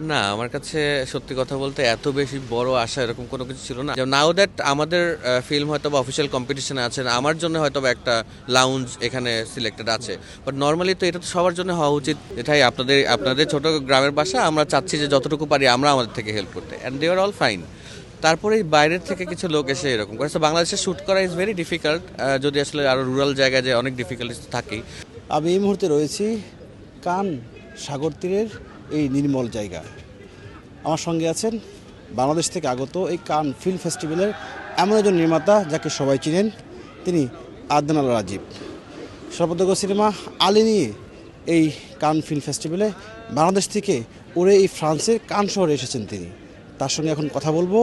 না, আমার কাছে সত্যি কথা বলতে এত বেশি বড় আশা এরকম কোনো কিছু ছিল না। নাও দ্যাট আমাদের ফিল্ম হয়তো বা অফিসিয়াল কম্পিটিশনে আছে, আমার জন্য হয়তো বা একটা লাউঞ্জ এখানে সিলেক্টেড আছে। বাট নর্মালি তো এটা তো সবার জন্য হওয়া উচিত। এটাই আপনাদের আপনাদের ছোট গ্রামের বাসা, আমরা চাচ্ছি যে যতটুকু পারি আমরা আমাদের থেকে হেল্প করতে। And they are all fine তারপরে বাইরের থেকে কিছু লোক এসে এরকম করে। বাংলাদেশে শ্যুট করা ইজ ভেরি ডিফিকাল্ট যদি আসলে আরও রুরাল জায়গায় যে অনেক ডিফিকাল্টিস থাকেই। আমি এই মুহূর্তে রয়েছি কান সাগর তীরের এই নির্মল জায়গা। আমার সঙ্গে আছেন বাংলাদেশ থেকে আগত এই কান ফিল্ম ফেস্টিভ্যালের এমন একজন নির্মাতা যাকে সবাই চিনেন, তিনি আদনান আল রাজীব। সর্বদজ্ঞ সিনেমা আলি নিয়ে এই কান ফিল্ম ফেস্টিভ্যালে বাংলাদেশ থেকে উড়ে এই ফ্রান্সের কান শহরে এসেছেন তিনি। তার সঙ্গে এখন কথা বলব,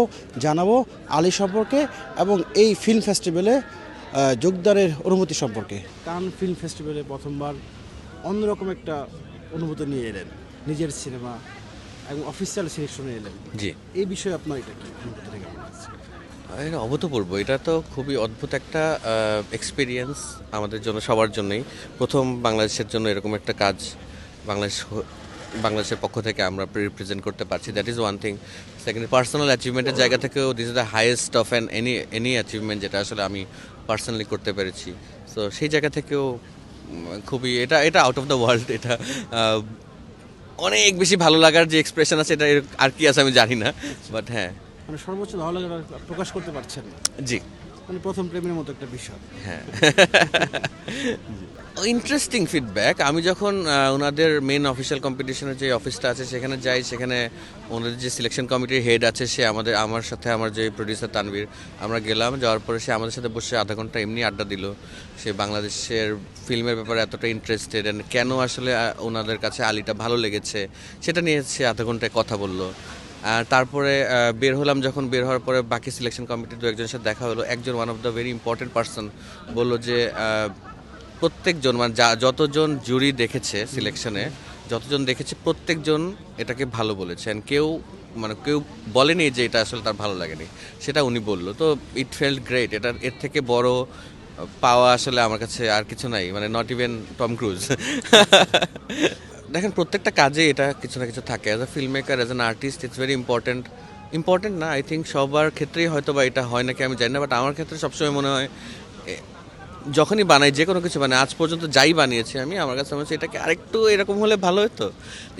জানাব আলী সম্পর্কে এবং এই ফিল্ম ফেস্টিভ্যালে যোগদানের অনুমতি সম্পর্কে। কান ফিল্ম ফেস্টিভ্যালে প্রথমবার অন্যরকম একটা অনুভূতি নিয়ে এলেন। নিজের সিনেমা এবং অফিসিয়াল সিলেকশনে এলেন। জি। এই বিষয়ে আপনার এটা কি এটা অভূতপূর্ব। এটা তো খুবই অদ্ভুত একটা এক্সপিরিয়েন্স আমাদের জন্য সবার জন্যই। প্রথম বাংলাদেশের জন্য এরকম একটা কাজ বাংলাদেশ বাংলাদেশের পক্ষ থেকে আমরা রিপ্রেজেন্ট করতে পারছি। That is one thing second personal অ্যাচিভমেন্টের জায়গা থেকেও this is the highest of an any any achievement যেটা আসলে আমি পার্সোনালি করতে পেরেছি। সো সেই জায়গা থেকেও খুবই এটা এটা আউট অফ দ্য ওয়ার্ল্ড এটা অনেক বেশি ভালো লাগার যে এক্সপ্রেশন আছে এটা আর কি আছে আমি জানি না বাট হ্যাঁ। মানে সর্বোচ্চ ভালো লাগা প্রকাশ করতে পারছেন জি। মানে প্রথম প্রেমের মতো একটা বিষয়। হ্যাঁ। ইন্টারেস্টিং ফিডব্যাক আমি যখন ওনাদের মেন অফিসিয়াল কম্পিটিশনের যে অফিসটা আছে, সেখানে যাই, সেখানে ওনাদের যে সিলেকশন কমিটির হেড আছে, সে আমাদের, আমার সাথে আমার যে প্রডিউসার তানভীর, আমরা গেলাম, যাওয়ার পরে সে আমাদের সাথে বসে আধা ঘণ্টা এমনি আড্ডা দিল। সে বাংলাদেশের ফিল্মের ব্যাপারে এতটা ইন্টারেস্টেড অ্যান্ড কেন আসলে ওনাদের কাছে আলিটা ভালো লেগেছে, সেটা নিয়ে সে আধা ঘন্টায় কথা বলল। তারপরে বের হলাম, যখন বের হওয়ার পরে বাকি সিলেকশন কমিটির দু একজনের সাথে দেখা হলো। একজন one of the very important person বলল যে প্রত্যেকজন মানে যা, যতজন জুরি দেখেছে সিলেকশনে যতজন দেখেছে প্রত্যেকজন এটাকে ভালো বলেছেন কেউ মানে কেউ বলেনি যে এটা আসলে তার ভালো লাগেনি। সেটা উনি বলল। তো ইট ফেল্ট গ্রেট এটা, এর থেকে বড় পাওয়া আসলে আমার কাছে আর কিছু নাই। মানে নট ইভেন টম ক্রুজ দেখেন, প্রত্যেকটা কাজে এটা কিছু না কিছু থাকে। As a film maker as an artist it's very important important না আই থিঙ্ক সবার ক্ষেত্রেই হয়তো বা এটা হয় নাকি আমি জানি না বাট আমার ক্ষেত্রে সবসময় মনে হয় যখনই বানাই, যে কোনো কিছু বানাই, আজ পর্যন্ত যাই বানিয়েছি আমি, আমার কাছে মনে হচ্ছে এটাকে আরেকটু এরকম হলে ভালো হতো।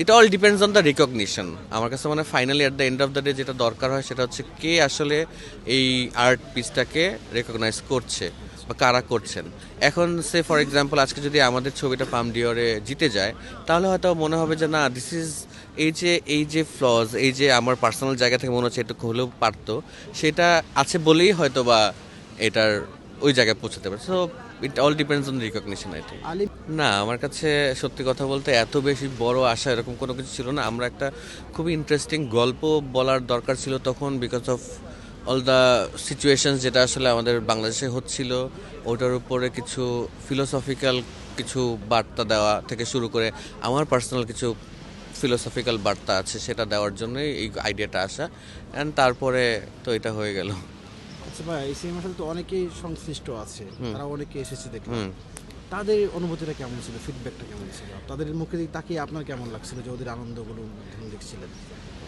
এটা all depends on the recognition আমার কাছে মনে finally at the end of the day যেটা দরকার হয় সেটা হচ্ছে কে আসলে এই আর্ট পিসটাকে রেকগনাইজ করছে বা কারা করছেন। এখন সে ফর এক্সাম্পল আজকে যদি আমাদের ছবিটা পাম ডিওরে জিতে যায়, তাহলে হয়তো মনে হবে যে না দিস ইজ এই যে এই যে ফ্লজ এই যে আমার পার্সোনাল জায়গা থেকে মনে হচ্ছে একটু হলেও পারতো, সেটা আছে বলেই হয়তো বা এটার ওই জায়গায় পৌঁছাতে পারে। So it all depends on recognition I think না আমার কাছে সত্যি কথা বলতে এত বেশি বড় আশা এরকম কোনো কিছু ছিল না। আমরা একটা খুবই ইন্টারেস্টিং গল্প বলার দরকার ছিল তখন because of all the situations যেটা আসলে আমাদের বাংলাদেশে হচ্ছিল। ওটার উপরে কিছু ফিলোসফিক্যাল কিছু বার্তা দেওয়া থেকে শুরু করে আমার পার্সোনাল কিছু ফিলোসফিক্যাল বার্তা আছে সেটা দেওয়ার জন্যই এই আইডিয়াটা আসা। অ্যান্ড তারপরে তো এটা হয়ে গেল। আচ্ছা ভাই এই সিনেমার সাথে তো অনেকেই সংশ্লিষ্ট আছে। তারা অনেকে এসেছে দেখলাম তাদের অনুভূতিটা কেমন ছিল? ফিডব্যাকটা কেমন ছিল? তাদের মুখে দিকে তাকিয়ে আপনার কেমন লাগছিল যে ওদের আনন্দগুলো দেখছিলেন?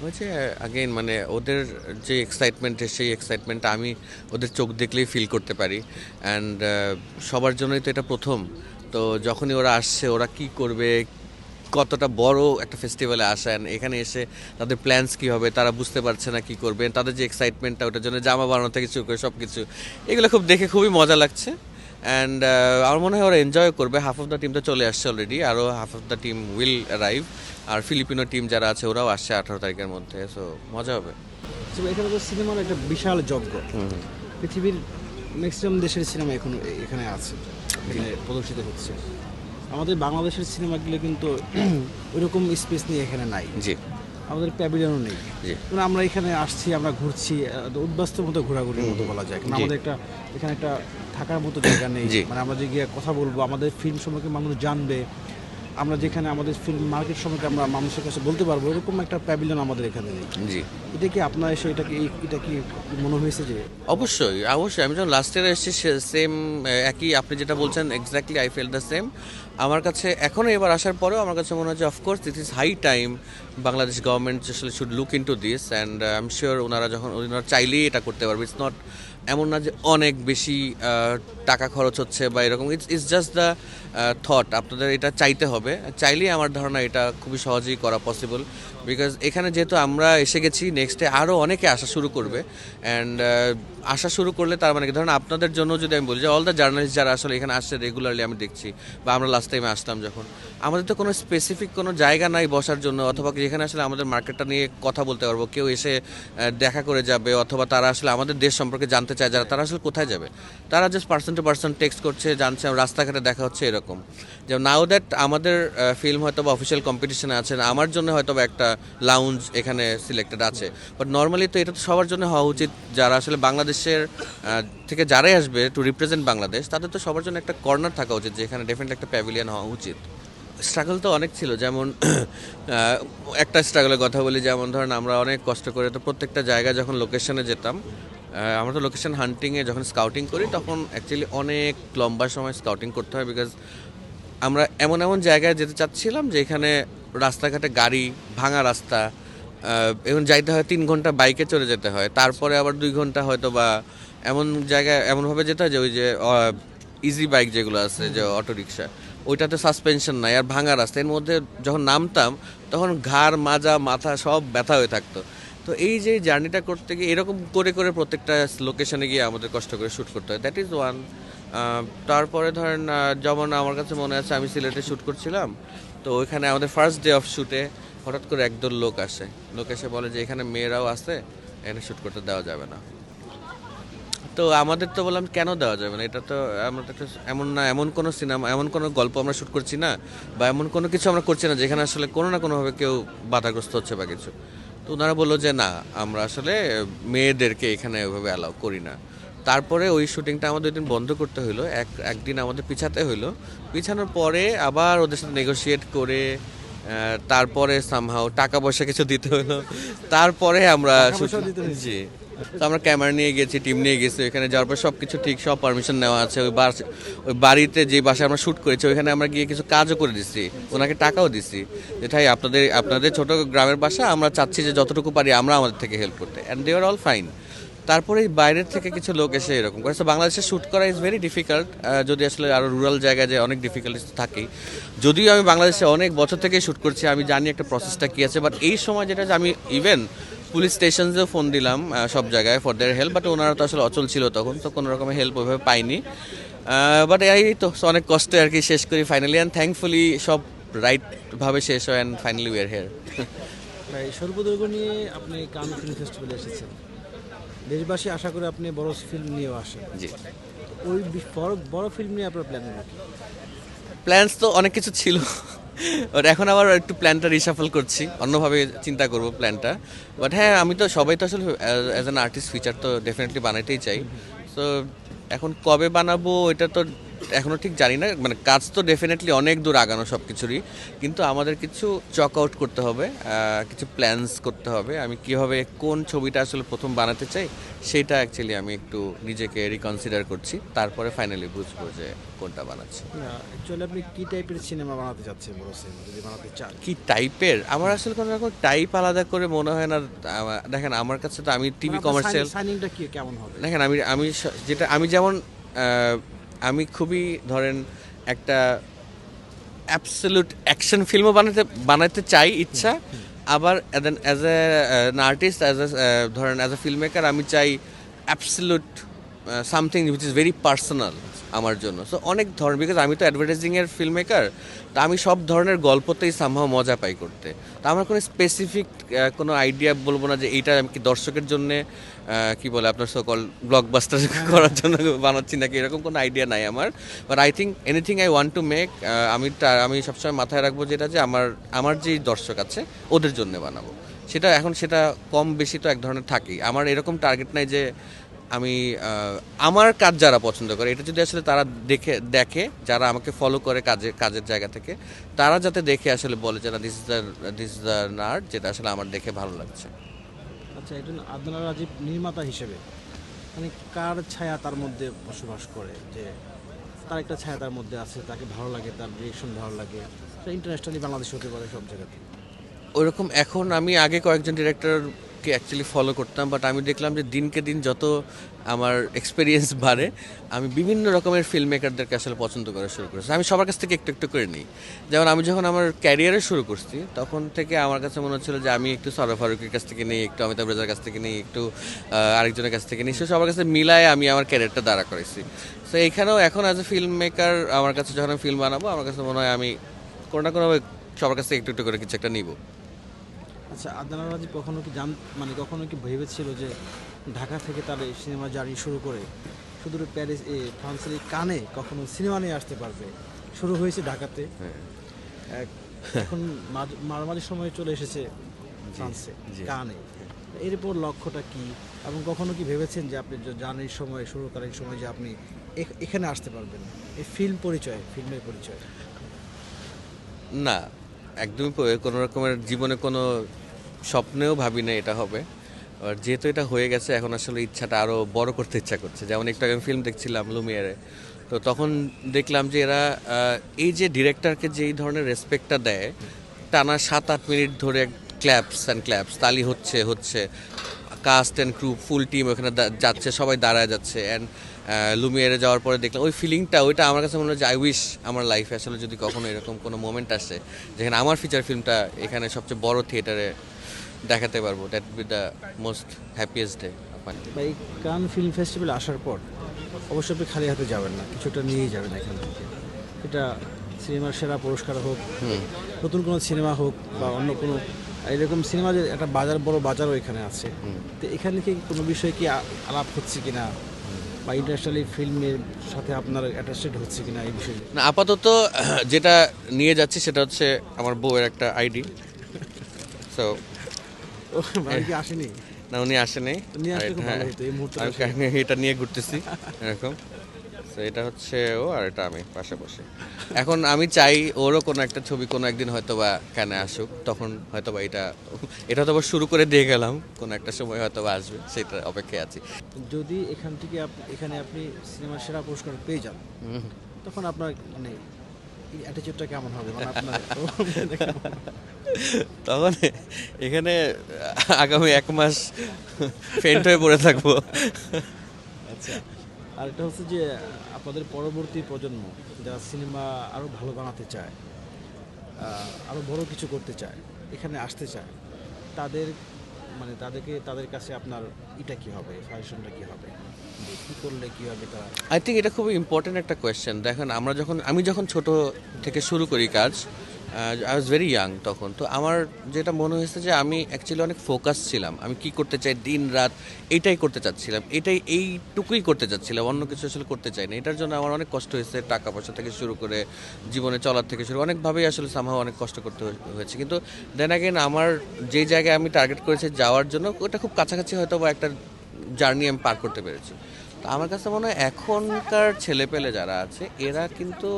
হয়েছে আগেন মানে ওদের যে এক্সাইটমেন্ট সেই এক্সাইটমেন্টটা আমি ওদের চোখ দেখলেই ফিল করতে পারি। অ্যান্ড সবার জন্যই তো এটা প্রথম। তো যখনই ওরা আসছে ওরা কি করবে কতটা বড় একটা ফেস্টিভ্যালে আসেন এখানে এসে তাদের প্ল্যানস কী হবে তারা বুঝতে পারছে না কি করবে তাদের যে এক্সাইটমেন্টটা ওটার জন্য জামা বানানো থেকে শুরু করে সব কিছু এগুলো খুব দেখে খুবই মজা লাগছে। অ্যান্ড আমার মনে হয় ওরা এনজয় করবে। হাফ অফ দ্য টিম তো চলে আসছে অলরেডি আরও half of the team will arrive R Filipino team যারা আছে ওরাও আসছে আঠারো তারিখের মধ্যে সো মজা হবে। এখানে তো সিনেমার একটা বিশাল যজ্ঞ। পৃথিবীর ম্যাক্সিমাম দেশের সিনেমা এখন এখানে আছে এখানে প্রদর্শিত হচ্ছে। আমাদের বাংলাদেশের সিনেমাগুলো কিন্তু ওইরকম স্পেস নিয়ে এখানে নাই। জি। আমাদের প্যাভিলিয়নও নেই। মানে আমরা এখানে আসছি আমরা ঘুরছি উদ্বাস্ত মতো ঘোরাঘুরির মতো বলা যায়। কারণ আমাদের একটা এখানে একটা থাকার মতো জায়গা নেই। মানে আমরা যে গিয়ে কথা বলব আমাদের ফিল্ম সম্পর্কে মানুষ জানবে আমরা যেখানে আমাদের ফিল্ম মার্কেট সম্পর্কে আমরা মানুষের কাছে বলতে পারব এরকম একটা প্যাভিলিয়ন আমাদের এখানে নেই। জি। এটা কি আপনার এসে এটা কি এটা কি মনে হয়েছে যে অবশ্যই অবশ্যই। আমি যখন লাস্ট ইয়ার এসেছি সেম একই আপনি যেটা বলছেন exactly I feel the same আমার কাছে এখনও এবার আসার পরেও আমার কাছে মনে হচ্ছে of course this is high time Bangladesh government আসলে should look into this and I am sure ওনারা যখন ওনারা চাইলেই এটা করতে পারবে। ইটস নট এমন না যে অনেক বেশি টাকা খরচ হচ্ছে বা এরকম। It's it's just the thought আপনাদের এটা চাইতে হবে। চাইলেই আমার ধারণা এটা খুবই সহজেই করা পসিবল বিকজ এখানে যেহেতু আমরা এসে গেছি নেক্সটে আরও অনেকে আসা শুরু করবে অ্যান্ড আসা শুরু করলে তার মানে ধরুন আপনাদের জন্য যদি আমি বলি যে অল দ্য জার্নালিস্ট যারা আসলে এখানে আসছে রেগুলারলি আমি দেখছি বা আমরা লাস্ট টাইমে আসলাম যখন, আমাদের তো কোনো স্পেসিফিক কোনো জায়গা নাই বসার জন্য অথবা যেখানে আসলে আমাদের মার্কেটটা নিয়ে কথা বলতে পারব, কেউ এসে দেখা করে যাবে অথবা তারা আসলে আমাদের দেশ সম্পর্কে জানতে চায় যারা, তারা আসলে কোথায় যাবে? তারা just person to person text করছে, জানছে, রাস্তাঘাটে দেখা হচ্ছে এরকম। যেমন নাও দ্যাট আমাদের ফিল্ম হয়তো বা অফিসিয়াল কম্পিটিশনে আছে, আমার জন্য হয়তো বা একটা লাউঞ্জ এখানে সিলেক্টেড আছে। বাট নর্মালি তো এটা তো সবার জন্য হওয়া উচিত। যারা আসলে বাংলাদেশের থেকে যারাই আসবে টু রিপ্রেজেন্ট বাংলাদেশ, তাদের তো সবার জন্য একটা কর্নার থাকা উচিত, যে এখানে ডেফিনেটলি একটা প্যাভিলিয়ন হওয়া উচিত। স্ট্রাগল তো অনেক ছিল, যেমন একটা স্ট্রাগলের কথা বলি, যেমন ধরেন আমরা অনেক কষ্ট করে তো প্রত্যেকটা জায়গায় যখন লোকেশনে যেতাম আমরা তো লোকেশন হান্টিংয়ে যখন স্কাউটিং করি তখন অ্যাকচুয়ালি অনেক লম্বা সময় স্কাউটিং করতে হয় বিকজ আমরা এমন এমন জায়গায় যেতে চাচ্ছিলাম যে এখানে রাস্তাঘাটে গাড়ি ভাঙা রাস্তা এবং যাইতে হয় তিন ঘণ্টা বাইকে চলে যেতে হয়। তারপরে আবার দুই ঘণ্টা হয়তো বা এমন জায়গায় এমনভাবে যেতে হয় যে ওই যে ইজি বাইক যেগুলো আছে যে অটো রিক্সা ওইটাতে সাসপেনশন নাই আর ভাঙা রাস্তা। এর মধ্যে যখন নামতাম তখন ঘাড় মাজা মাথা সব ব্যথা হয়ে থাকতো। তো এই যে জার্নিটা করতে গিয়ে এরকম করে করে প্রত্যেকটা লোকেশনে গিয়ে আমাদের কষ্ট করে শ্যুট করতে হয়। দ্যাট ইজ ওয়ান তারপরে ধরেন যেমন আমার কাছে মনে আছে, আমি সিলেটে শ্যুট করছিলাম, তো ওইখানে আমাদের ফার্স্ট ডে অফ শ্যুটে হঠাৎ করে একদল লোক আসে। লোক এসে বলে যে, এখানে মেয়েরাও আসে এখানে শ্যুট করতে দেওয়া যাবে না। তো আমাদের তো বললাম, কেন দেওয়া যাবে না? এটা তো আমরা তো একটা এমন না, এমন কোনো সিনেমা এমন কোনো গল্প আমরা শ্যুট করছি না, বা এমন কোনো কিছু আমরা করছি না, যেখানে আসলে কোনো না কোনোভাবে কেউ বাধাগ্রস্ত হচ্ছে বা কিছু। তো ওনারা বলল যে না আমরা আসলে মেয়েদেরকে এখানে ওইভাবে অ্যালাউ করি না। তারপরে ওই শুটিংটা আমাদের দিন বন্ধ করতে হইল। এক একদিন আমাদের পিছাতে হইল। পিছানোর পরে আবার ওদের সাথে নেগোসিয়েট করে তারপরে সামহাও টাকা পয়সা কিছু দিতে হলো তারপরে আমরা জি। তো আমরা ক্যামেরা নিয়ে গেছি টিম নিয়ে গেছি এখানে যাওয়ার পর সব কিছু ঠিক, সব পারমিশন নেওয়া আছে, ওই বাস, ওই বাড়িতে যে বাসায় আমরা শ্যুট করেছি, ওইখানে আমরা গিয়ে কিছু কাজও করে দিচ্ছি ওনাকে টাকাও দিচ্ছি যে, ভাই, আপনাদের আপনাদের ছোট গ্রামের বাসা, আমরা চাচ্ছি যে যতটুকু পারি আমরা আমাদের থেকে হেল্প করতে। And they are all fine তারপরে বাইরের থেকে কিছু লোক এসে এরকম করে বাংলাদেশে শ্যুট করা ইজ ভেরি ডিফিকাল্ট যদি আসলে আরও রুরাল জায়গায় যে অনেক ডিফিকাল্টিস থাকেই যদিও আমি বাংলাদেশে অনেক বছর থেকেই শ্যুট করছি, আমি জানি একটা প্রসেসটা কী আছে বাট এই সময় যেটা যে আমি ইভেন পুলিশ স্টেশনসেও ফোন দিলাম সব জায়গায় ফর দেয়ার হেল্প বাট ওনারা তো আসলে অচল ছিল তখন তো কোনো রকমের হেল্প ওইভাবে পাইনি। বাট এই তো অনেক কষ্টে আর কি শেষ করি ফাইনালি অ্যান্ড থ্যাঙ্কফুলি সব রাইটভাবে শেষ হয় অ্যান্ড ফাইনালি উইয়ার হেয়ার তাই সর্বদৈর্ঘ্য নিয়ে আপনি কান ফিল্ম ফেস্টিভ্যালে এসেছেন। দেশবাসী আশা করে আপনি বড় ফিল্ম নিয়েও আসেন। জি। ওই বড় বড় ফিল্ম নিয়ে আপনার প্ল্যান প্ল্যানস তো অনেক কিছু ছিল। বাট এখন আবার একটু প্ল্যানটা রিসাফল করছি। অন্যভাবে চিন্তা করব প্ল্যানটা বাট হ্যাঁ আমি তো সবাই তো আসলে অ্যাজ অ্যান আর্টিস্ট ফিচার তো ডেফিনেটলি বানাইতেই চাই। তো এখন কবে বানাবো, এটা তো এখনও ঠিক জানি না মানে কাজ তো ডেফিনেটলি অনেক দূর আগানো সব কিছুরই কিন্তু আমাদের কিছু চক আউট করতে হবে কিছু প্ল্যানস করতে হবে। আমি কীভাবে কোন ছবিটা আসলে প্রথম বানাতে চাই সেটা অ্যাকচুয়ালি আমি একটু নিজেকে রিকনসিডার করছি তারপরে ফাইনালি বুঝব যে কোনটা বানাচ্ছি। অ্যাকচুয়ালি আপনি কি টাইপের সিনেমা বানাতে চাচ্ছেন যদি বানাতে চান? কি টাইপের আমার আসলে কোনো রকম টাইপ আলাদা করে মনে হয় না দেখেন আমার কাছে তো আমি টিভি কমার্শিয়াল কেমন হবে? দেখেন আমি আমি যেটা আমি যেমন আমি খুবই ধরেন একটা অ্যাবসলিউট অ্যাকশন ফিল্মও বানাতে বানাতে চাই ইচ্ছা। আবার as a artist as a ধরেন অ্যাজ এ ফিল্ম মেকার আমি চাই absolute something which is very personal আমার জন্য। সো অনেক ধরনের বিকজ আমি তো অ্যাডভার্টাইজিংয়ের ফিল্ম মেকার তা আমি সব ধরনের গল্পতেই সামহাও মজা পাই করতে। তা আমার কোনো স্পেসিফিক কোনো আইডিয়া বলব না যে এইটা আমি কি দর্শকের জন্য কি বলে আপনার সকল ব্লকবাস্টার করার জন্য বানাচ্ছি নাকি, এরকম কোনো আইডিয়া নাই আমার। But I think anything I want to make আমি তা- আমি সবসময় মাথায় রাখব যেটা যে আমার আমার যেই দর্শক আছে, ওদের জন্য বানাবো। সেটা এখন সেটা কম বেশি তো এক ধরনের থাকেই। আমার এরকম টার্গেট নাই যে আমি আমার কাজ যারা পছন্দ করে এটা যদি আসলে তারা দেখে দেখে যারা আমাকে ফলো করে কাজে কাজের জায়গা থেকে তারা যাতে দেখে আসলে বলে যে না this is the this is the নার্ট যেটা আসলে আমার দেখে ভালো লাগছে। আচ্ছা একজন আদনান রাজীব নির্মাতা হিসেবে মানে কার ছায়া তার মধ্যে বসবাস করে? যে তার একটা ছায়া তার মধ্যে আছে তাকে ভালো লাগে তার ডিরেকশন ভালো লাগে ইন্টারন্যাশনালি বাংলাদেশ হতে পারে সব জায়গাতে। ওইরকম এখন আমি আগে কয়েকজন ডিরেক্টরকে অ্যাকচুয়ালি ফলো করতাম বাট আমি দেখলাম যে দিনকে দিন যত আমার এক্সপিরিয়েন্স বাড়ে, আমি বিভিন্ন রকমের ফিল্ম মেকারদেরকে আসলে পছন্দ করা শুরু করেছি। আমি সবার কাছ থেকে একটু একটু করে নিই। যেমন আমি যখন আমার ক্যারিয়ারে শুরু করছি, তখন থেকে আমার কাছে মনে হচ্ছিল যে আমি একটু সরফ ফারুকের কাছ থেকে নিই, একটু অমিতাভ রেজার কাছ থেকে নিই, একটু আরেকজনের কাছ থেকে নিই। সে সবার কাছে মিলায় আমি আমার ক্যারিয়ারটা দাঁড়া করেছি তো এইখানেও এখন অ্যাজ এ ফিল্ম মেকার আমার কাছে যখন আমি ফিল্ম বানাবো, আমার কাছে মনে হয় আমি কোনো না কোনোভাবে সবার কাছ থেকে একটু একটু করে কিছু একটা নিবো। আচ্ছা আদনান রাজীব কখনো কি জান মানে কখনো কি ভেবেছিল যে ঢাকা থেকে তার এই সিনেমা জার্নি শুরু করে শুধু প্যারিস এ ফ্রান্সের এই কানে কখনো সিনেমা নিয়ে আসতে পারবে? শুরু হয়েছে ঢাকাতে। এক- এখন মাঝামাঝি সময় চলে এসেছে ফ্রান্সে। কানে। এরপর লক্ষ্যটা কি? এবং কখনো কি ভেবেছেন যে আপনি জার্নির সময় শুরুকালীন সময় যে আপনি এখানে আসতে পারবেন? এই ফিল্ম পরিচয় ফিল্মের পরিচয়। না একদমই কোনো রকমের জীবনে কোনো স্বপ্নেও ভাবি না এটা হবে। আর যেহেতু এটা হয়ে গেছে, এখন আসলে ইচ্ছাটা আরও বড় করতে ইচ্ছা করছে। যেমন একটু আগে ফিল্ম দেখছিলাম লুমিয়ারে তো তখন দেখলাম যে এরা এই যে ডিরেক্টরকে যে এই ধরনের রেসপেক্টটা দেয়, টানা সাত আট মিনিট ধরে ক্ল্যাপস অ্যান্ড ক্ল্যাপস তালি হচ্ছে হচ্ছে। Cast and crew full team ওখানে যাচ্ছে, সবাই দাঁড়ায় যাচ্ছে। অ্যান্ড লুমিয়ারে যাওয়ার পরে দেখলাম, ওই ফিলিংটা ওইটা আমার কাছে মনে হয় যে আই উইশ আমার লাইফে আসলে যদি কখনো এরকম কোনো মোমেন্ট আসে, যেখানে আমার ফিচার ফিল্মটা এখানে সবচেয়ে বড় থিয়েটারে দেখাতে পারব। That be the most happiest day এই কান ফিল্ম ফেস্টিভ্যাল আসার পর অবশ্যই আপনি খালি হাতে যাবেন না কিছুটা নিয়েই যাবেন এখান থেকে। এটা সিনেমার সেরা পুরস্কার হোক নতুন কোনো সিনেমা হোক বা অন্য কোনো এরকম সিনেমা যে একটা বাজার বড় বাজারও এখানে আছে। তো এখানে কি কোনো বিষয়ে কি আলাপ হচ্ছে কি না বা ইন্টারন্যাশনালি ফিল্মের সাথে আপনার অ্যাটাচড হচ্ছে কি না এই বিষয়ে না আপাতত যেটা নিয়ে যাচ্ছি সেটা হচ্ছে আমার বউয়ের একটা আইডি সো কি আসেনি? না উনি আসেনি। হ্যাঁ, আমি এটা নিয়ে ঘুরতেছি এরকম। তো এটা হচ্ছে ও আর এটা আমি পাশে বসে। এখন আমি চাই ওরও কোনো একটা ছবি কোনো একদিন হয়তো বা কানে আসুক তখন হয়তো বা এটা এটা তো আবার শুরু করে দিয়ে গেলাম কোনো একটা সময় হয়তো বা আসবে সেটা অপেক্ষায় আছি। যদি এখান থেকে এখানে আপনি সিনেমার সেরা পুরস্কার পেয়ে যান তখন আপনার মানে অ্যাটিচিউডটা কেমন হবে? মানে আপনার তখন এখানে আগামী এক মাস ফেন্ট হয়ে পড়ে থাকব। আচ্ছা আর এটা হচ্ছে যে আপনাদের পরবর্তী প্রজন্ম যারা সিনেমা আরও ভালো বানাতে চায় আরও বড় কিছু করতে চায় এখানে আসতে চায় তাদের মানে তাদেরকে তাদের কাছে আপনার এটা কি হবে সাজেশনটা কি হবে? আই থিঙ্ক এটা খুবই ইম্পর্টেন্ট একটা কোয়েশ্চেন দেখেন, আমরা যখন, আমি যখন ছোট থেকে শুরু করি কাজ আই ওয়াজ ভেরি ইয়াং তখন। তো আমার যেটা মনে হয়েছে যে আমি অ্যাকচুয়ালি অনেক ফোকাস ছিলাম। আমি কি করতে চাই দিন রাত এটাই করতে চাচ্ছিলাম। এটাই, এইটুকুই করতে চাচ্ছিলাম, অন্য কিছু আসলে করতে চাই না এটার জন্য আমার অনেক কষ্ট হয়েছে টাকা পয়সা থেকে শুরু করে, জীবনে চলার থেকে শুরু, অনেকভাবেই আসলে সামহাও অনেক কষ্ট করতে হয়েছে। কিন্তু দেন আগেন আমার যে জায়গায় আমি টার্গেট করেছি যাওয়ার জন্য, ওটা খুব কাছাকাছি হয়তো বা একটা জার্নি আমি পার করতে পেরেছি। তো আমার কাছে মনে হয় এখনকার ছেলেপেলে যারা আছে, এরা কিন্তু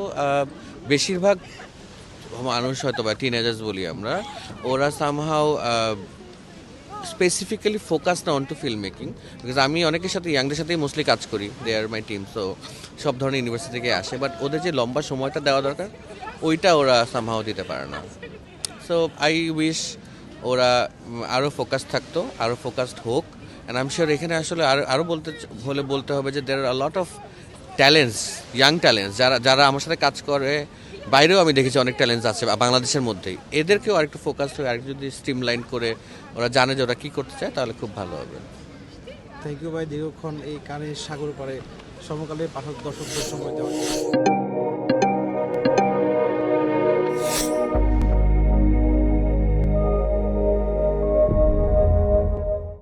বেশিরভাগ মানুষ হয়তো বা টিনেজার্স বলি আমরা, ওরা সামহাও স্পেসিফিক্যালি ফোকাস না on to film making because আমি অনেকের সাথে ইয়াংদের সাথেই মোস্টলি কাজ করি। দে আর মাই টিম সো সব ধরনের ইউনিভার্সিটি থেকে আসে। বাট ওদের যে লম্বা সময়টা দেওয়া দরকার, ওইটা ওরা সামহাও দিতে পারে না। সো আই উইশ ওরা আরও ফোকাস থাকতো আরও ফোকাসড হোক। অ্যান্ড আম শিওর এখানে আসলে আর আরও বলতে হলে বলতে হবে যে there are lot of talents young talents যারা যারা আমার সাথে কাজ করে। বাইরেও আমি দেখেছি অনেক ট্যালেন্টস আছে বাংলাদেশের মধ্যেই। এদেরকেও আরেকটু ফোকাস হয়ে, আরেকটু যদি স্ট্রিমলাইন করে ওরা জানে যে ওরা কী করতে চায়, তাহলে খুব ভালো হবে। থ্যাংক ইউ ভাই, দীর্ঘক্ষণ এই কানের সাগর পারে সমকালে পাঠক দর্শকদের সময় জন্য।